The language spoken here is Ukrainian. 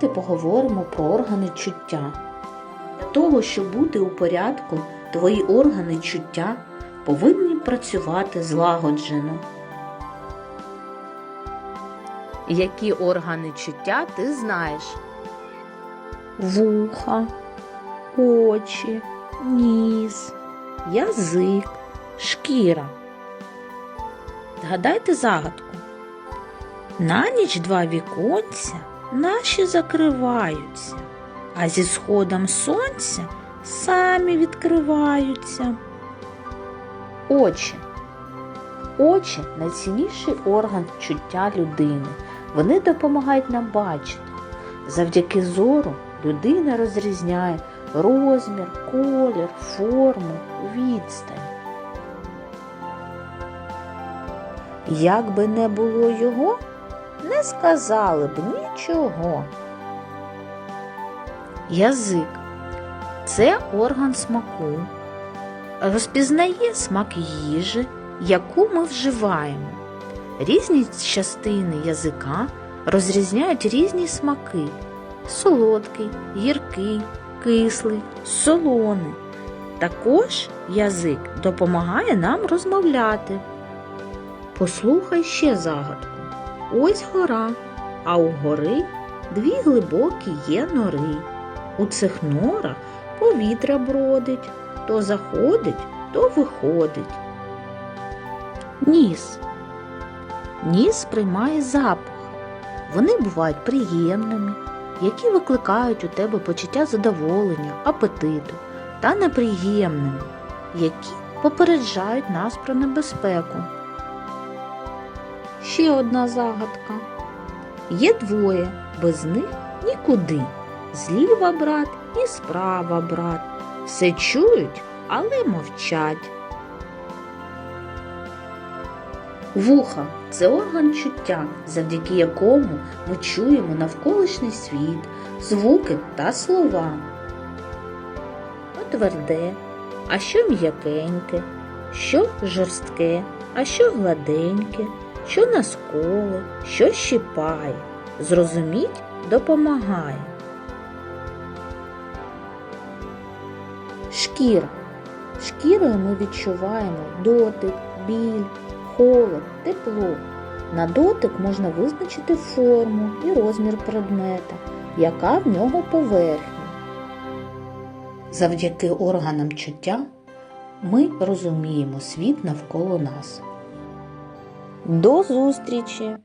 Давайте поговоримо про органи чуття. Для того, щоб бути у порядку, твої органи чуття повинні працювати злагоджено. Які органи чуття ти знаєш? Вуха, очі, ніс, язик, шкіра. Згадайте загадку. На ніч два віконця наші закриваються, а зі сходом сонця самі відкриваються. Очі. Очі найцінніший орган чуття людини. Вони допомагають нам бачити. Завдяки зору людина розрізняє розмір, колір, форму, відстань. Як би не було його, не сказали б нічого. Язик це орган смаку. Розпізнає смак їжі, яку ми вживаємо. Різні частини язика розрізняють різні смаки солодкий, гіркий, кислий, солоний. Також язик допомагає нам розмовляти. Послухай ще загадку. Ось гора, а у гори дві глибокі є нори. У цих норах повітря бродить, то заходить, то виходить. Ніс. Ніс приймає запахи. Вони бувають приємними, які викликають у тебе почуття задоволення, апетиту, та неприємними, які попереджають нас про небезпеку. Ще одна загадка. Є двоє, без них нікуди. Зліва брат і справа брат. Все чують, але мовчать. Вуха це орган чуття, завдяки якому ми чуємо навколишній світ, звуки та слова. Тверде, а що м'якеньке, що жорстке, а що гладеньке, що насколе, що щипає. Зрозуміть допомагає. Шкіра. Шкірою ми відчуваємо дотик, біль, холод, тепло. На дотик можна визначити форму і розмір предмета, яка в нього поверхня. Завдяки органам чуття ми розуміємо світ навколо нас. До зустрічі!